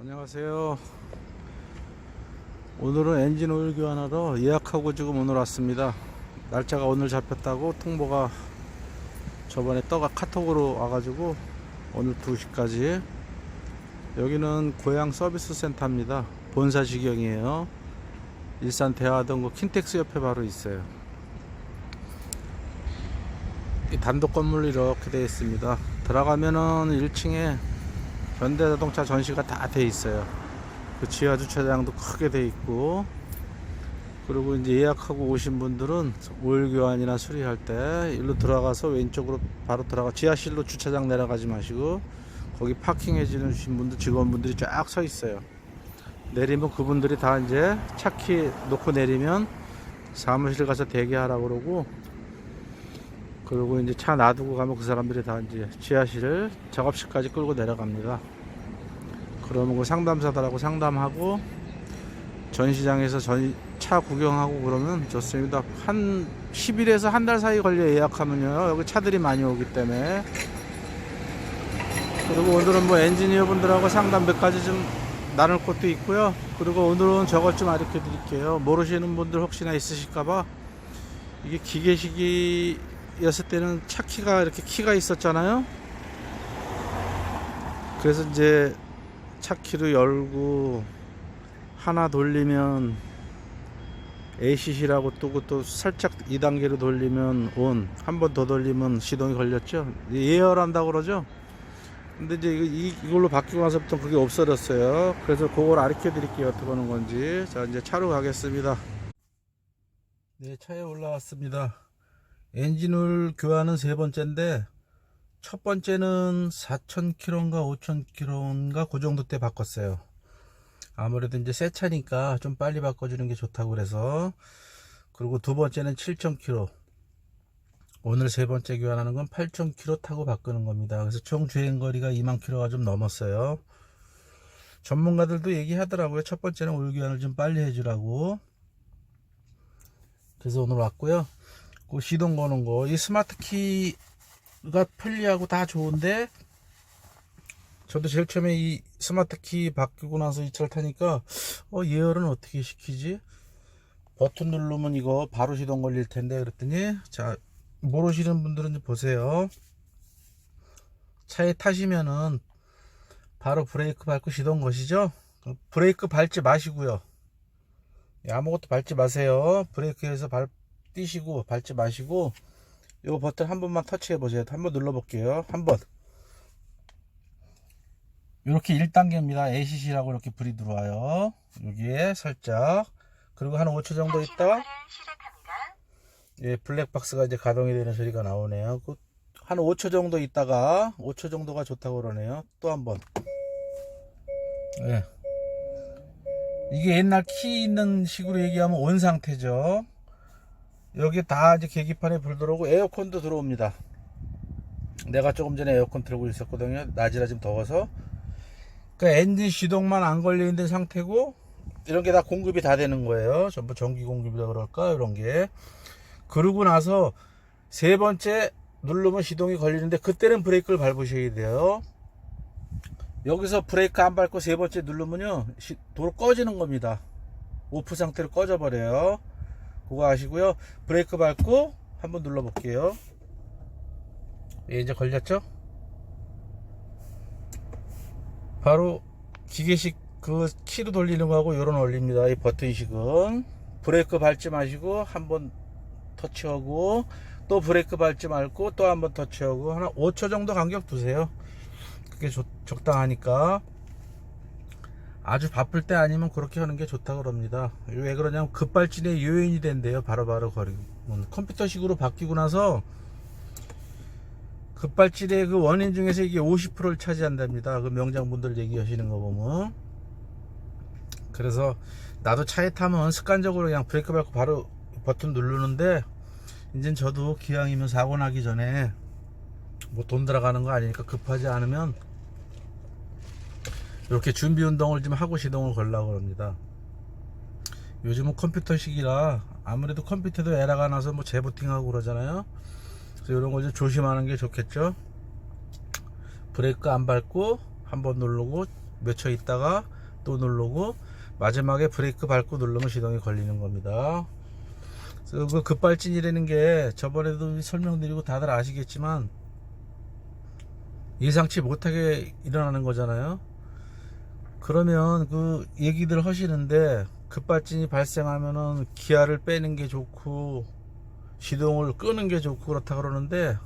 안녕하세요. 오늘은 엔진 오일 교환하러 예약하고 지금 오늘 왔습니다. 날짜가 오늘 잡혔다고 통보가 저번에 떠가 카톡으로 와가지고 오늘 2시까지 여기는 고향 서비스 센터입니다. 본사 지경이에요. 일산 대화동구 킨텍스 옆에 바로 있어요. 이 단독 건물로 이렇게 되어 있습니다. 들어가면은 1층에 현대자동차 전시가 다 돼 있어요. 그 지하 주차장도 크게 돼 있고 그리고 이제 예약하고 오신 분들은 오일 교환이나 수리할 때 일로 들어가서 왼쪽으로 바로 들어가 지하실로 주차장 내려가지 마시고 거기 파킹해 주신 분들 직원분들이 쫙 서 있어요. 내리면 그분들이 다 이제 차키 놓고 내리면 사무실 가서 대기하라고 그러고 그리고 이제 차 놔두고 가면 그 사람들이 다 이제 지하실 작업실까지 끌고 내려갑니다. 그러면 그 상담사들하고 상담하고 전시장에서 전, 차 구경하고 그러면 좋습니다. 한 10일에서 한 달 사이 걸려 예약하면요. 여기 차들이 많이 오기 때문에. 그리고 오늘은 뭐 엔지니어 분들하고 상담 몇 가지 좀 나눌 것도 있고요. 그리고 오늘은 저것 좀 알려 드릴게요. 모르시는 분들 혹시나 있으실까봐 이게 기계식이 였을 때는 차 키가 이렇게 키가 있었잖아요. 그래서 이제 차 키를 열고 하나 돌리면 ACC라고 뜨고 또 살짝 2단계로 돌리면 온, 한 번 더 돌리면 시동이 걸렸죠. 예열한다고 그러죠. 근데 이제 이걸로 바뀌고 나서부터 그게 없어졌어요. 그래서 그걸 가르쳐 드릴게요. 어떻게 하는 건지. 자, 이제 차로 가겠습니다. 네, 차에 올라왔습니다. 엔진을 교환은 세 번째인데 첫 번째는 4,000km인가 5,000km인가 그 정도 때 바꿨어요. 아무래도 이제 새 차니까 좀 빨리 바꿔주는 게 좋다고 그래서 그리고 두 번째는 7,000km. 오늘 세 번째 교환하는 건 8,000km 타고 바꾸는 겁니다. 그래서 총 주행 거리가 2만 km가 좀 넘었어요. 전문가들도 얘기하더라고요. 첫 번째는 오일 교환을 좀 빨리 해주라고. 그래서 오늘 왔고요. 그 시동 거는 거, 이 스마트 키가 편리하고 다 좋은데, 저도 제일 처음에 이 스마트 키 바뀌고 나서 이 차를 타니까, 어, 예열은 어떻게 시키지? 버튼 누르면 이거 바로 시동 걸릴 텐데, 그랬더니, 자, 모르시는 분들은 좀 보세요. 차에 타시면은, 바로 브레이크 밟고 시동? 그 브레이크 밟지 마시고요. 예, 아무것도 밟지 마세요. 브레이크에서 밟, 뛰시고 밟지 마시고 요 버튼 한 번만 터치해 보세요. 한 번 눌러 볼게요. 한 번. 이렇게 1단계입니다. ACC라고 이렇게 불이 들어와요. 여기에 살짝. 그리고 한 5초 정도 있다. 예, 블랙박스가 이제 가동이 되는 소리가 나오네요. 그한 5초 정도 있다가 5초 정도가 좋다고 그러네요. 또 한 번. 예. 이게 옛날 키 있는 식으로 얘기하면 온 상태죠. 여기 다 이제 계기판에 불 들어오고 에어컨도 들어옵니다. 내가 조금 전에 에어컨 틀고 있었거든요. 낮이라 좀 더워서. 그러니까 엔진 시동만 안 걸려 있는 상태고 이런 게 다 공급이 다 되는 거예요. 전부 전기 공급이라 그럴까 이런 게. 그러고 나서 세 번째 누르면 시동이 걸리는데 그때는 브레이크를 밟으셔야 돼요. 여기서 브레이크 안 밟고 세 번째 누르면요 시- 도로 꺼지는 겁니다. 오프 상태로 꺼져 버려요. 그거 아시고요. 브레이크 밟고 한번 눌러 볼게요. 예, 이제 걸렸죠? 바로 기계식 그 키로 돌리는 거하고 요런 올립니다. 이 버튼식은 브레이크 밟지 마시고 한번 터치하고 또 브레이크 밟지 말고 또 한번 터치하고 한 5초 정도 간격 두세요. 그게 좋- 적당하니까 아주 바쁠 때 아니면 그렇게 하는 게 좋다고 그럽니다. 왜 그러냐면 급발진의 요인이 된대요. 바로바로 거리고. 컴퓨터식으로 바뀌고 나서 급발진의 그 원인 중에서 이게 50%를 차지한답니다. 그 명장분들 얘기하시는 거 보면. 그래서 나도 차에 타면 습관적으로 그냥 브레이크 밟고 바로 버튼 누르는데 이젠 저도 기왕이면 사고 나기 전에 뭐 돈 들어가는 거 아니니까 급하지 않으면 이렇게 준비 운동을 좀 하고 시동을 걸라고 합니다. 요즘은 컴퓨터식이라 아무래도 컴퓨터도 에러가 나서 뭐 재부팅하고 그러잖아요. 그래서 이런 걸 좀 조심하는 게 좋겠죠. 브레이크 안 밟고 한 번 누르고 몇 초 있다가 또 누르고 마지막에 브레이크 밟고 누르면 시동이 걸리는 겁니다. 그래서 그 급발진이라는 게 저번에도 설명드리고 다들 아시겠지만 예상치 못하게 일어나는 거잖아요. 그러면 그 얘기들 하시는데 급발진이 발생하면은 기아를 빼는 게 좋고 시동을 끄는 게 좋고 그렇다 그러는데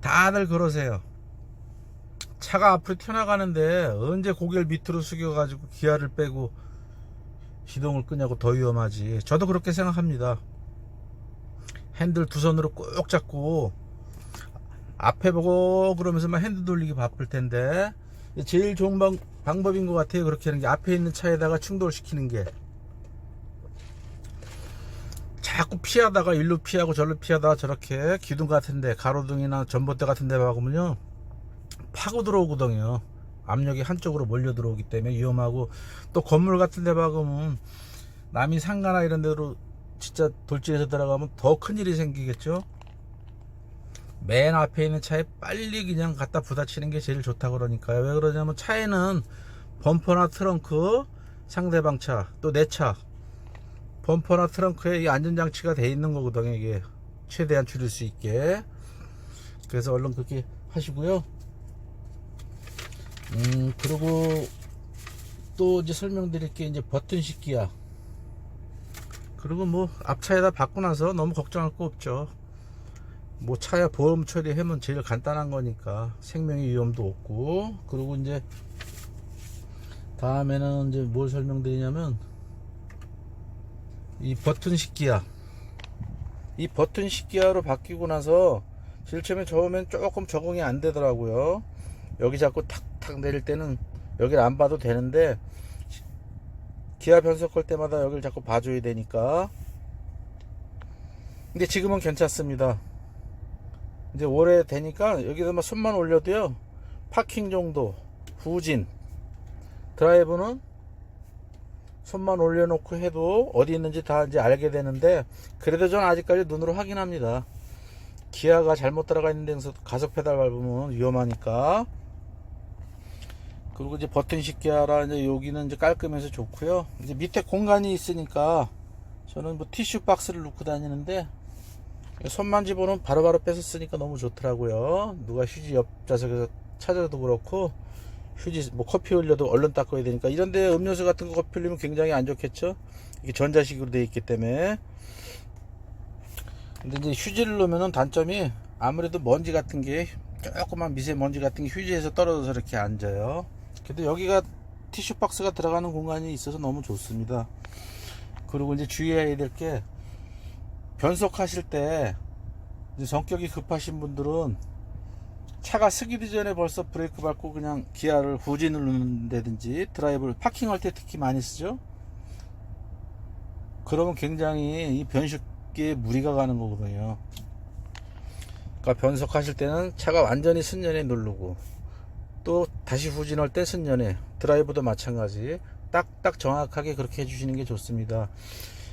다들 그러세요. 차가 앞으로 튀어나가는데 언제 고개를 밑으로 숙여가지고 기아를 빼고 시동을 끄냐고 더 위험하지. 저도 그렇게 생각합니다. 핸들 두 손으로 꼭 잡고 앞에 보고 그러면서 막 핸들 돌리기 바쁠 텐데 제일 좋은 방, 방법인 것 같아요. 그렇게 하는 게 앞에 있는 차에다가 충돌시키는 게 자꾸 피하다가 일로 피하고 절로 피하다가 저렇게 기둥 같은데 가로등이나 전봇대 같은 데 박으면요 파고 들어오거든요. 압력이 한쪽으로 몰려 들어오기 때문에 위험하고 또 건물 같은 데 박으면 남이 상가나 이런 데로 진짜 돌진해서 들어가면 더 큰일이 생기겠죠. 맨 앞에 있는 차에 빨리 그냥 갖다 부딪히는 게 제일 좋다 그러니까요. 왜 그러냐면 차에는 범퍼나 트렁크, 상대방 차, 또 내 차, 범퍼나 트렁크에 이 안전장치가 돼 있는 거거든요. 이게 최대한 줄일 수 있게. 그래서 얼른 그렇게 하시고요. 음, 그리고 또 이제 설명드릴 게 이제 버튼 씻기야. 그리고 뭐 앞차에다 받고 나서 너무 걱정할 거 없죠. 뭐 차야 보험 처리하면 제일 간단한 거니까 생명의 위험도 없고. 그리고 이제 다음에는 이제 뭘 설명드리냐면 이 버튼 식기야. 이 버튼 식기야로 바뀌고 나서 제일 처음에 처음엔 조금 적응이 안 되더라고요. 여기 자꾸 탁탁 내릴 때는 여기를 안 봐도 되는데 기아 변속 할 때마다 여기를 자꾸 봐줘야 되니까. 근데 지금은 괜찮습니다 이제 오래 되니까 여기다 막 손만 올려도요 파킹 정도 후진. 드라이브는 손만 올려놓고 해도 어디 있는지 다 이제 알게 되는데 그래도 전 아직까지 눈으로 확인합니다. 기아가 잘못 들어가 있는 데서 가속 페달 밟으면 위험하니까. 그리고 이제 버튼 식기하라 이제 여기는 이제 깔끔해서 좋고요. 이제 밑에 공간이 있으니까 저는 뭐 티슈 박스를 놓고 다니는데 손만 집어넣으면 바로바로 뺏어 쓰니까 너무 좋더라고요. 누가 휴지 옆 좌석에서 찾아도 그렇고 휴지 뭐 커피 흘려도 얼른 닦아야 되니까 이런데 음료수 같은 거 커피 흘리면 굉장히 안 좋겠죠. 이게 전자식으로 되어 있기 때문에 근데 이제 휴지를 넣으면은 단점이 아무래도 먼지 같은 게 조그만 미세먼지 같은 게 휴지에서 떨어져서 이렇게 앉아요. 근데 여기가 티슈 박스가 들어가는 공간이 있어서 너무 좋습니다. 그리고 이제 주의해야 될 게 변속하실 때 성격이 급하신 분들은 차가 쓰기도 전에 벌써 브레이크 밟고 그냥 기아를 후진을 누른다든지 드라이브를 파킹할 때 특히 많이 쓰죠. 그러면 굉장히 이 변속기에 무리가 가는 거거든요. 그러니까 변속하실 때는 차가 완전히 순년에 누르고 또 다시 후진할 때 순년에 드라이브도 마찬가지 딱딱 정확하게 그렇게 해주시는 게 좋습니다.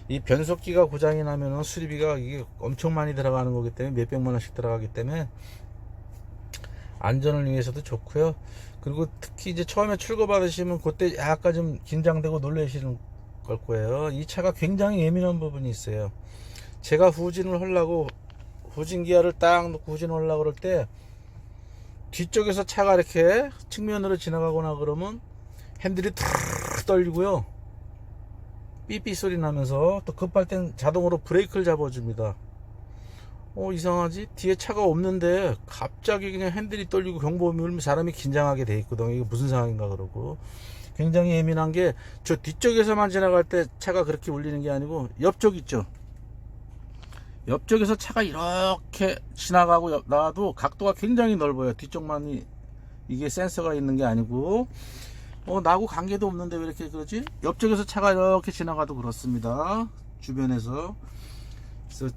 이 변속기가 고장이 나면은 수리비가 이게 엄청 많이 들어가는 거기 때문에 몇 백만 원씩 들어가기 때문에 안전을 위해서도 좋고요. 그리고 특히 이제 처음에 출고 받으시면 그때 약간 좀 긴장되고 놀라시는 걸 거예요. 이 차가 굉장히 예민한 부분이 있어요. 제가 후진을 하려고 후진 기어를 딱 놓고 후진을 하려고 그럴 때 뒤쪽에서 차가 이렇게 측면으로 지나가거나 그러면 핸들이 툭 떨리고요. 삐삐 소리 나면서 또 급할 땐 자동으로 브레이크를 잡아줍니다. 어 이상하지? 뒤에 차가 없는데 갑자기 그냥 핸들이 떨리고 경보음이 울면 사람이 긴장하게 돼 있거든요. 이게 무슨 상황인가 그러고 굉장히 예민한 게 저 뒤쪽에서만 지나갈 때 차가 그렇게 울리는 게 아니고 옆쪽 있죠. 옆쪽에서 차가 이렇게 지나가고 옆- 나와도 각도가 굉장히 넓어요. 뒤쪽만이 이게 센서가 있는 게 아니고 어 나하고 관계도 없는데 왜 이렇게 그러지? 옆쪽에서 차가 이렇게 지나가도 그렇습니다. 주변에서 그래서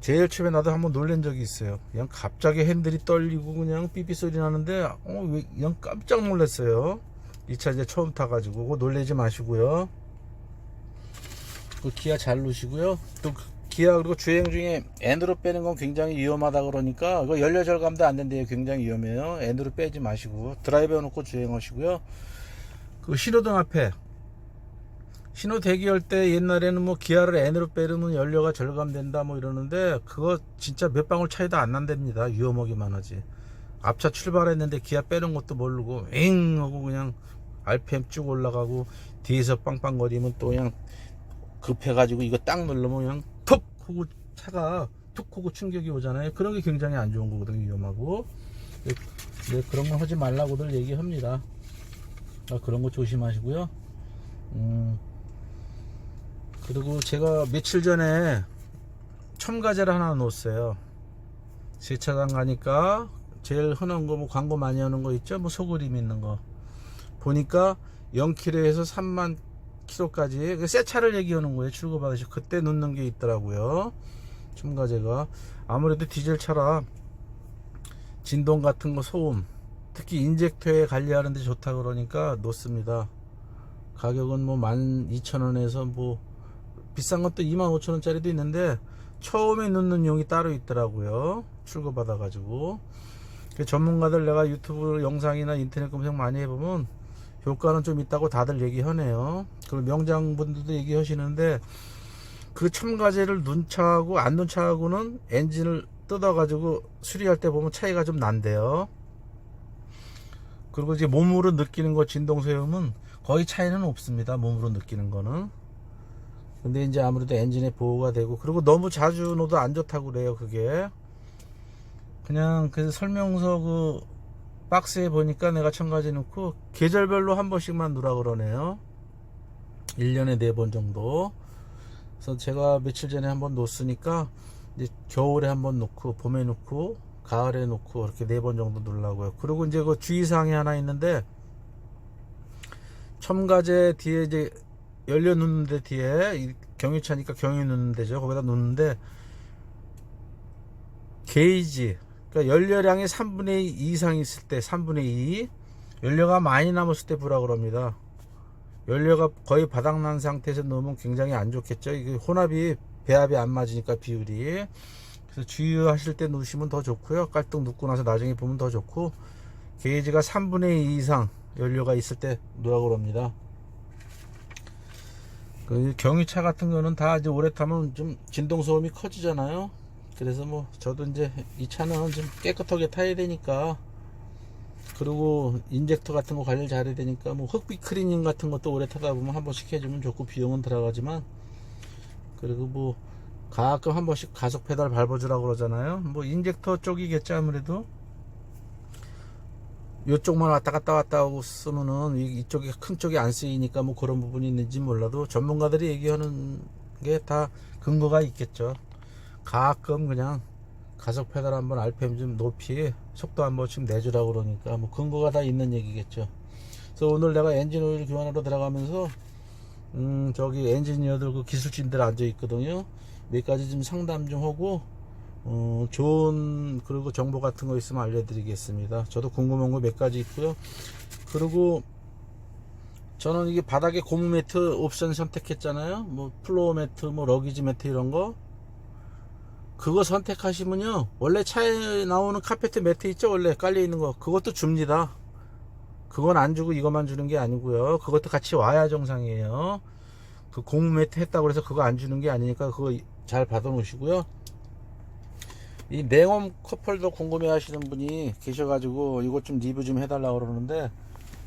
제일 처음에 나도 한번 놀란 적이 있어요. 그냥 갑자기 핸들이 떨리고 그냥 삐삐 소리 나는데 어 왜 그냥 깜짝 놀랐어요. 이 차 이제 처음 타가지고 놀래지 마시고요. 그 기아 잘 놓으시고요. 또그 기아 그리고 주행 중에 N으로 빼는 건 굉장히 위험하다 그러니까 이거 연료 절감도 안 된대요. 굉장히 위험해요. N으로 빼지 마시고 드라이브에 놓고 주행하시고요. 그 신호등 앞에 신호 대기할 때 옛날에는 뭐 기아를 N으로 빼르면 연료가 절감된다 뭐 이러는데 그거 진짜 몇 방울 차이도 안 난답니다. 위험하기만 하지. 앞차 출발했는데 기아 빼는 것도 모르고 엥 하고 그냥 RPM 쭉 올라가고 뒤에서 빵빵거리면 또 그냥 급해가지고 이거 딱 누르면 그냥 톡 하고 차가 툭 하고 충격이 오잖아요. 그런 게 굉장히 안 좋은 거거든요. 위험하고. 네, 네, 그런 거 하지 말라고들 얘기합니다. 아, 그런 거 조심하시고요. 음, 그리고 제가 며칠 전에 첨가제를 하나 놓았어요. 세차장 가니까 제일 흔한 거 뭐 광고 많이 하는 거 있죠? 뭐 소그림 있는 거. 보니까 0km에서 3만 km까지 새 차를 얘기하는 거예요. 출고 받으시 그때 놓는 게 있더라고요. 첨가제가 아무래도 디젤 차라 진동 같은 거 소음 특히 인젝터에 관리하는 데 좋다 그러니까 놓습니다. 가격은 뭐 12,000원에서 뭐 비싼 것도 25,000원짜리도 있는데 처음에 넣는 용이 따로 있더라고요. 출고 받아 가지고 그 전문가들 내가 유튜브 영상이나 인터넷 검색 많이 해보면 효과는 좀 있다고 다들 얘기하네요. 그리고 명장분들도 얘기하시는데 그 첨가제를 눈차하고 안 눈차하고는 엔진을 뜯어 가지고 수리할 때 보면 차이가 좀 난대요. 그리고 이제 몸으로 느끼는 거 진동 소음은 거의 차이는 없습니다. 몸으로 느끼는 거는. 근데 이제 아무래도 엔진에 보호가 되고 그리고 너무 자주 넣어도 안 좋다고 그래요. 그게 그냥 그 설명서 그 박스에 보니까 내가 첨가제 넣고 계절별로 한 번씩만 누라 그러네요. 1년에 4번 정도. 그래서 제가 며칠 전에 한번 놓았으니까 이제 겨울에 한번 놓고 봄에 놓고 가을에 놓고 이렇게 네 번 정도 누르라고요. 그리고 이제 그 주의사항이 하나 있는데 첨가제 뒤에 이제 연료 넣는데 뒤에 이 경유차니까 경유 넣는 데죠. 거기다 놓는데 게이지 그러니까 연료량이 3분의 2 이상 있을 때 3분의 2 연료가 많이 남았을 때 부라 그럽니다. 연료가 거의 바닥난 상태에서 넣으면 굉장히 안 좋겠죠. 이게 혼합이 배합이 안 맞으니까 비율이 그래서 주유하실 때 넣으시면 더 좋고요. 깔떡 눕고 나서 나중에 보면 더 좋고 게이지가 3분의 2 이상 연료가 있을 때 넣으라고 그럽니다. 그 경유차 같은 거는 다 이제 오래 타면 좀 진동 소음이 커지잖아요. 그래서 뭐 저도 이제 이 차는 좀 깨끗하게 타야 되니까 그리고 인젝터 같은 거 관리를 잘해야 되니까 뭐 흑빛 클리닝 같은 것도 오래 타다 보면 한 번씩 해주면 좋고 비용은 들어가지만 그리고 뭐 가끔 한 번씩 가속 페달 밟아주라고 그러잖아요. 뭐 인젝터 쪽이겠죠 아무래도 이쪽만 왔다 갔다 왔다 하고 쓰면은 이- 이쪽이 큰 쪽이 안 쓰이니까 뭐 그런 부분이 있는지 몰라도 전문가들이 얘기하는 게 다 근거가 있겠죠. 가끔 그냥 가속 페달 한번 RPM 좀 높이 속도 한 번씩 내주라고 그러니까 뭐 근거가 다 있는 얘기겠죠. 그래서 오늘 내가 엔진 오일 교환하러 들어가면서 음 저기 엔지니어들 그 기술진들 앉아 있거든요. 몇 가지 좀 상담 좀 하고 어 좋은 그리고 정보 같은 거 있으면 알려드리겠습니다. 저도 궁금한 거 몇 가지 있고요. 그리고 저는 이게 바닥에 고무 매트 옵션 선택했잖아요. 뭐 플로어 매트, 뭐 러기지 매트 이런 거. 그거 선택하시면요. 원래 차에 나오는 카페트 매트 있죠? 원래 깔려 있는 거. 그것도 줍니다. 그건 안 주고 이것만 주는 게 아니고요. 그것도 같이 와야 정상이에요. 그 고무 매트 했다고 해서 그거 안 주는 게 아니니까 그거 잘 받아 놓으시고요. 이 냉엄 커플도 궁금해 하시는 분이 계셔가지고 이것 좀 리뷰 좀 해달라고 그러는데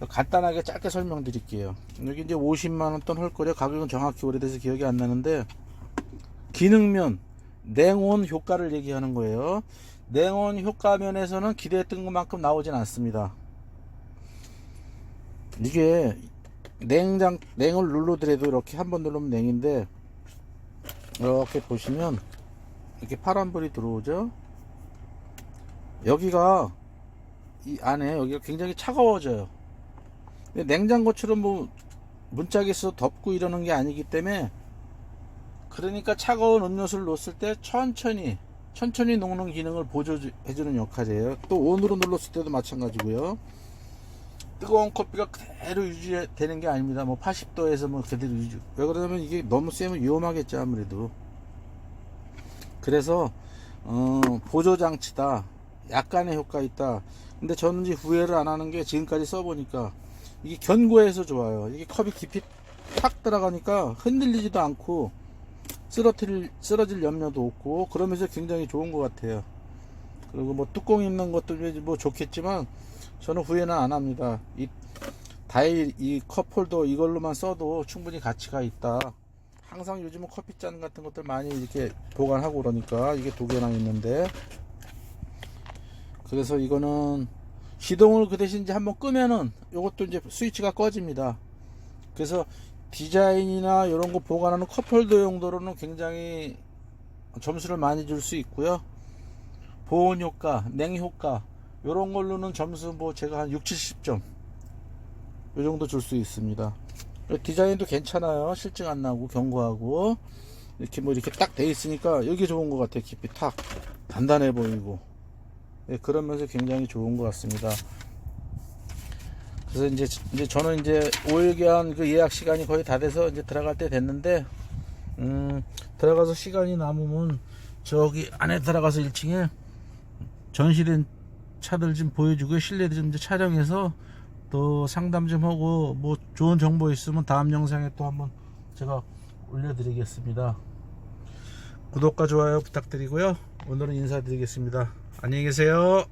간단하게 짧게 설명드릴게요. 여기 이제 50만원 돈할 거려 가격은 정확히 오래돼서 기억이 안 나는데 기능면 냉온 효과를 얘기하는 거예요. 냉온 효과 면에서는 기대했던 것만큼 나오진 않습니다. 이게 냉장 냉을 눌러더라도 이렇게 한 번 누르면 냉인데 이렇게 보시면 이렇게 파란불이 들어오죠. 여기가 이 안에 여기가 굉장히 차가워져요. 냉장고처럼 뭐 있어 덥고 이러는 게 아니기 때문에 그러니까 차가운 음료수를 놓았을 때 천천히 천천히 녹는 기능을 보조해주는 역할이에요. 또 온으로 눌렀을 때도 마찬가지고요. 뜨거운 커피가 그대로 유지되는 게 아닙니다. 뭐 80도에서 뭐 그대로 유지. 왜 그러냐면 이게 너무 세면 위험하겠죠 아무래도. 그래서 어, 보조 장치다. 약간의 효과 있다. 근데 저는 이제 후회를 안 하는 게 지금까지 써보니까 이게 견고해서 좋아요. 이게 컵이 깊이 탁 들어가니까 흔들리지도 않고 쓰러질, 쓰러질 염려도 없고 그러면서 굉장히 좋은 것 같아요. 그리고 뭐 뚜껑 있는 것도 뭐 좋겠지만 저는 후회는 안 합니다. 이 다일 이 컵홀더 이걸로만 써도 충분히 가치가 있다. 항상 요즘은 커피잔 같은 것들 많이 이렇게 보관하고 그러니까 이게 두 개나 있는데 그래서 이거는 시동을 그 대신 이제 한번 끄면은 요것도 이제 스위치가 꺼집니다. 그래서 디자인이나 이런 거 보관하는 컵홀더 용도로는 굉장히 점수를 많이 줄 수 있고요. 보온 효과, 냉 효과 이런 걸로는 점수 뭐 제가 한 6, 70점 이 정도 줄 수 있습니다. 디자인도 괜찮아요. 실증 안 나고 견고하고 이렇게 뭐 이렇게 딱 돼 있으니까 여기 좋은 것 같아요. 깊이 탁 단단해 보이고 네, 그러면서 굉장히 좋은 것 같습니다. 그래서 이제 이제 저는 이제 5일간 그 예약 시간이 거의 다 돼서 이제 들어갈 때 됐는데 음 들어가서 시간이 남으면 저기 안에 들어가서 1층에 전시된 차들 좀 보여주고 실내도 좀 촬영해서 또 상담 좀 하고 뭐 좋은 정보 있으면 다음 영상에 또 한번 제가 올려드리겠습니다. 구독과 좋아요 부탁드리고요. 오늘은 인사드리겠습니다. 안녕히 계세요.